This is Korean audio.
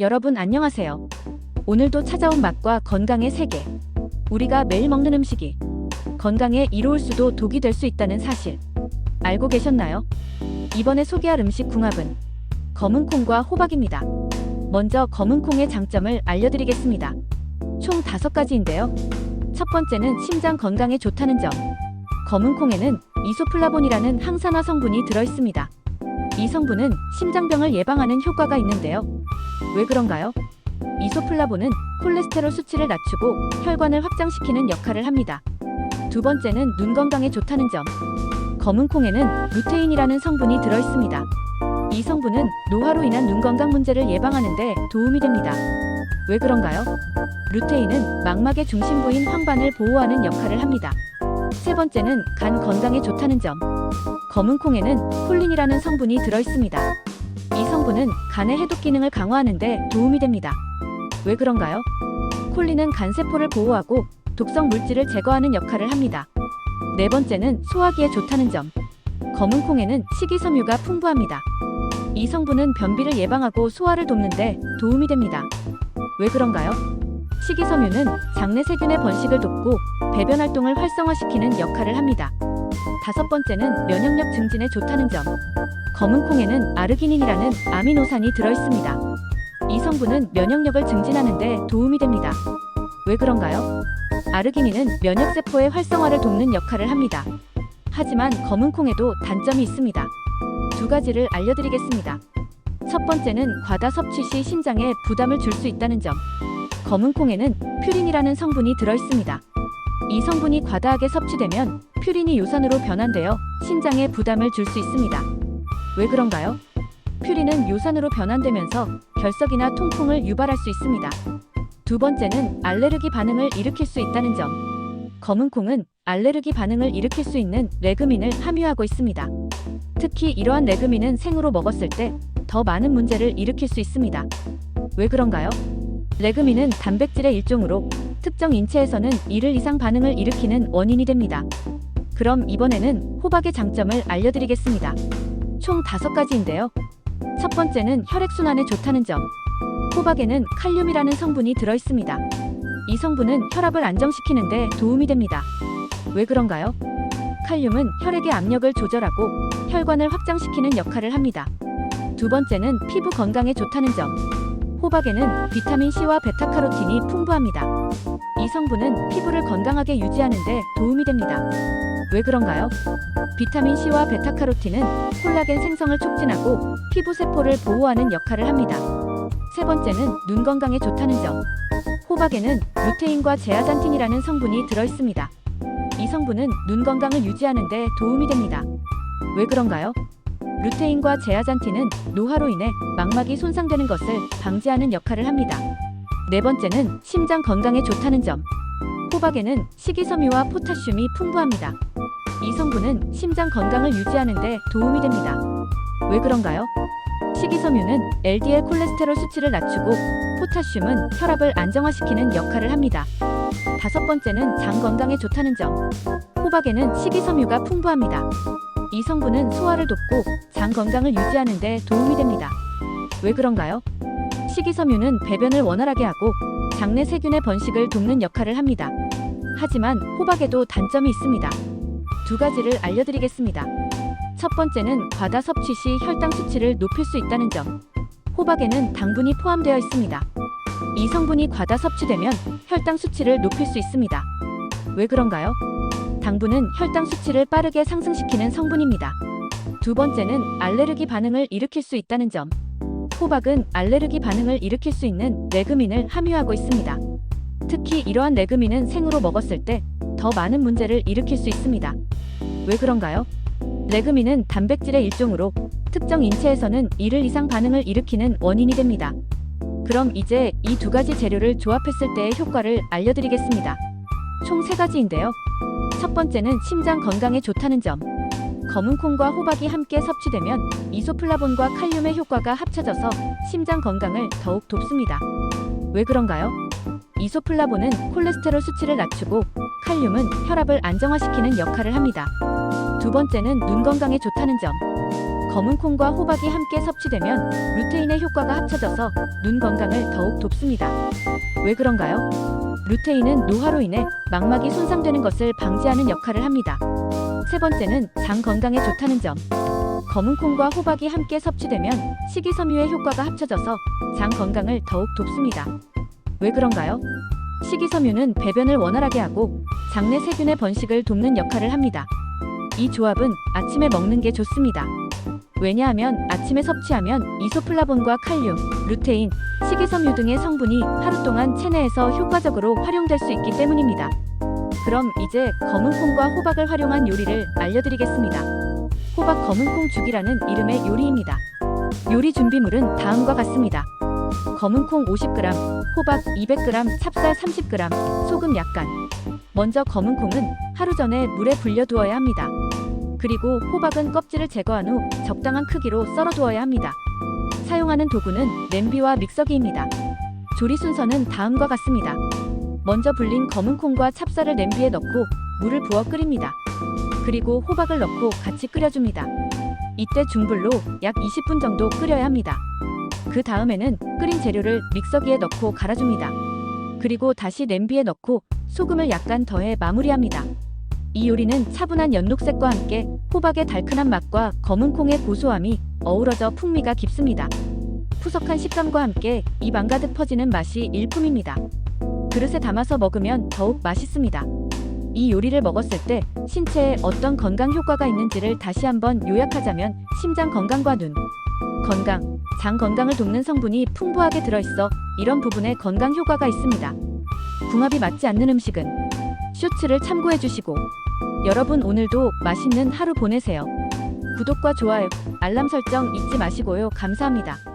여러분 안녕하세요. 오늘도 찾아온 맛과 건강의 세계. 우리가 매일 먹는 음식이 건강에 이로울 수도 독이 될 수 있다는 사실 알고 계셨나요? 이번에 소개할 음식 궁합은 검은 콩과 호박입니다. 먼저 검은 콩의 장점을 알려드리겠습니다. 총 다섯 가지인데요. 첫 번째는 심장 건강에 좋다는 점. 검은 콩에는 이소플라본이라는 항산화 성분이 들어있습니다. 이 성분은 심장병을 예방하는 효과가 있는데요. 왜 그런가요? 이소플라본은 콜레스테롤 수치를 낮추고 혈관을 확장시키는 역할을 합니다. 두 번째는 눈 건강에 좋다는 점. 검은 콩에는 루테인이라는 성분이 들어있습니다. 이 성분은 노화로 인한 눈 건강 문제를 예방하는 데 도움이 됩니다. 왜 그런가요? 루테인은 망막의 중심 부인 황반을 보호하는 역할을 합니다. 세 번째는 간 건강에 좋다는 점. 검은 콩에는 콜린이라는 성분이 들어있습니다. 이 성분은 간의 해독 기능을 강화하는 데 도움이 됩니다. 왜 그런가요? 콜린은 간세포를 보호하고 독성 물질을 제거하는 역할을 합니다. 네 번째는 소화기에 좋다는 점. 검은 콩에는 식이섬유가 풍부합니다. 이 성분은 변비를 예방하고 소화를 돕는데 도움이 됩니다. 왜 그런가요? 식이섬유는 장내 세균의 번식을 돕고 배변 활동을 활성화시키는 역할을 합니다. 다섯 번째는 면역력 증진에 좋다는 점. 검은 콩에는 아르기닌이라는 아미노산이 들어있습니다. 이 성분은 면역력을 증진하는 데 도움이 됩니다. 왜 그런가요? 아르기닌은 면역세포의 활성화를 돕는 역할을 합니다. 하지만 검은 콩에도 단점이 있습니다. 두 가지를 알려드리겠습니다. 첫 번째는 과다 섭취 시 신장에 부담을 줄 수 있다는 점. 검은 콩에는 퓨린이라는 성분이 들어있습니다. 이 성분이 과다하게 섭취되면 퓨린이 요산으로 변환되어 신장에 부담을 줄 수 있습니다. 왜 그런가요? 퓨린은 요산으로 변환되면서 결석이나 통풍을 유발할 수 있습니다. 두 번째는 알레르기 반응을 일으킬 수 있다는 점. 검은 콩은 알레르기 반응을 일으킬 수 있는 레그민을 함유하고 있습니다. 특히 이러한 레그민은 생으로 먹었을 때 더 많은 문제를 일으킬 수 있습니다. 왜 그런가요? 레그민은 단백질의 일종으로 특정 인체에서는 이를 이상 반응을 일으키는 원인이 됩니다. 그럼 이번에는 호박의 장점을 알려드리겠습니다. 총 다섯 가지인데요. 첫 번째는 혈액순환에 좋다는 점. 호박에는 칼륨이라는 성분이 들어있습니다. 이 성분은 혈압을 안정시키는데 도움이 됩니다. 왜 그런가요? 칼륨은 혈액의 압력을 조절하고 혈관을 확장시키는 역할을 합니다. 두 번째는 피부 건강에 좋다는 점. 호박에는 비타민 C와 베타카로틴이 풍부합니다. 이 성분은 피부를 건강하게 유지하는 데 도움이 됩니다. 왜 그런가요? 비타민 C와 베타카로틴은 콜라겐 생성을 촉진하고 피부 세포를 보호하는 역할을 합니다. 세 번째는 눈 건강에 좋다는 점. 호박에는 루테인과 제아잔틴이라는 성분이 들어 있습니다. 이 성분은 눈 건강을 유지하는 데 도움이 됩니다. 왜 그런가요? 루테인과 제아잔틴은 노화로 인해 망막이 손상되는 것을 방지하는 역할을 합니다. 네 번째는 심장 건강에 좋다는 점. 호박에는 식이섬유와 포타슘이 풍부합니다. 이 성분은 심장 건강을 유지하는 데 도움이 됩니다. 왜 그런가요? 식이섬유는 LDL 콜레스테롤 수치를 낮추고 포타슘은 혈압을 안정화시키는 역할을 합니다. 다섯 번째는 장 건강에 좋다는 점. 호박에는 식이섬유가 풍부합니다. 이 성분은 소화를 돕고 장 건강을 유지하는 데 도움이 됩니다. 왜 그런가요? 식이섬유는 배변을 원활하게 하고 장내 세균의 번식을 돕는 역할을 합니다. 하지만 호박에도 단점이 있습니다. 두 가지를 알려드리겠습니다. 첫 번째는 과다 섭취 시 혈당 수치를 높일 수 있다는 점. 호박에는 당분이 포함되어 있습니다. 이 성분이 과다 섭취되면 혈당 수치를 높일 수 있습니다. 왜 그런가요? 당분은 혈당 수치를 빠르게 상승시키는 성분입니다. 두 번째는 알레르기 반응을 일으킬 수 있다는 점. 호박은 알레르기 반응을 일으킬 수 있는 레그민을 함유하고 있습니다. 특히 이러한 레그민은 생으로 먹었을 때 더 많은 문제를 일으킬 수 있습니다. 왜 그런가요? 레그민은 단백질의 일종으로 특정 인체에서는 이를 이상 반응을 일으키는 원인이 됩니다. 그럼 이제 이 두 가지 재료를 조합했을 때의 효과를 알려드리겠습니다. 총 세 가지인데요. 첫 번째는 심장 건강에 좋다는 점. 검은 콩과 호박이 함께 섭취되면 이소플라본과 칼륨의 효과가 합쳐져서 심장 건강을 더욱 돕습니다. 왜 그런가요? 이소플라본은 콜레스테롤 수치를 낮추고 칼륨은 혈압을 안정화시키는 역할을 합니다. 두 번째는 눈 건강에 좋다는 점. 검은 콩과 호박이 함께 섭취되면 루테인의 효과가 합쳐져서 눈 건강을 더욱 돕습니다. 왜 그런가요? 루테인은 노화로 인해 망막이 손상되는 것을 방지하는 역할을 합니다. 세 번째는 장 건강에 좋다는 점. 검은 콩과 호박이 함께 섭취되면 식이섬유의 효과가 합쳐져서 장 건강을 더욱 돕습니다. 왜 그런가요? 식이섬유는 배변을 원활하게 하고 장내 세균의 번식을 돕는 역할을 합니다. 이 조합은 아침에 먹는 게 좋습니다. 왜냐하면 아침에 섭취하면 이소플라본과 칼륨, 루테인, 식이섬유 등의 성분이 하루 동안 체내에서 효과적으로 활용될 수 있기 때문입니다. 그럼 이제 검은 콩과 호박을 활용한 요리를 알려드리겠습니다. 호박 검은 콩 죽이라는 이름의 요리입니다. 요리 준비물은 다음과 같습니다. 검은 콩 50g, 호박 200g, 찹쌀 30g, 소금 약간. 먼저 검은 콩은 하루 전에 물에 불려두어야 합니다. 그리고 호박은 껍질을 제거한 후 적당한 크기로 썰어 두어야 합니다. 사용하는 도구는 냄비와 믹서기입니다. 조리 순서는 다음과 같습니다. 먼저 불린 검은 콩과 찹쌀을 냄비에 넣고 물을 부어 끓입니다. 그리고 호박을 넣고 같이 끓여줍니다. 이때 중불로 약 20분 정도 끓여야 합니다. 그 다음에는 끓인 재료를 믹서기에 넣고 갈아줍니다. 그리고 다시 냄비에 넣고 소금을 약간 더해 마무리합니다. 이 요리는 차분한 연록색과 함께 호박의 달큰한 맛과 검은 콩의 고소함이 어우러져 풍미가 깊습니다. 푸석한 식감과 함께 입안 가득 퍼지는 맛이 일품입니다. 그릇에 담아서 먹으면 더욱 맛있습니다. 이 요리를 먹었을 때 신체에 어떤 건강 효과가 있는지를 다시 한번 요약하자면 심장 건강과 눈 건강, 장 건강을 돕는 성분이 풍부하게 들어있어 이런 부분에 건강 효과가 있습니다. 궁합이 맞지 않는 음식은 쇼츠를 참고해 주시고 여러분 오늘도 맛있는 하루 보내세요. 구독과 좋아요, 알람 설정 잊지 마시고요. 감사합니다.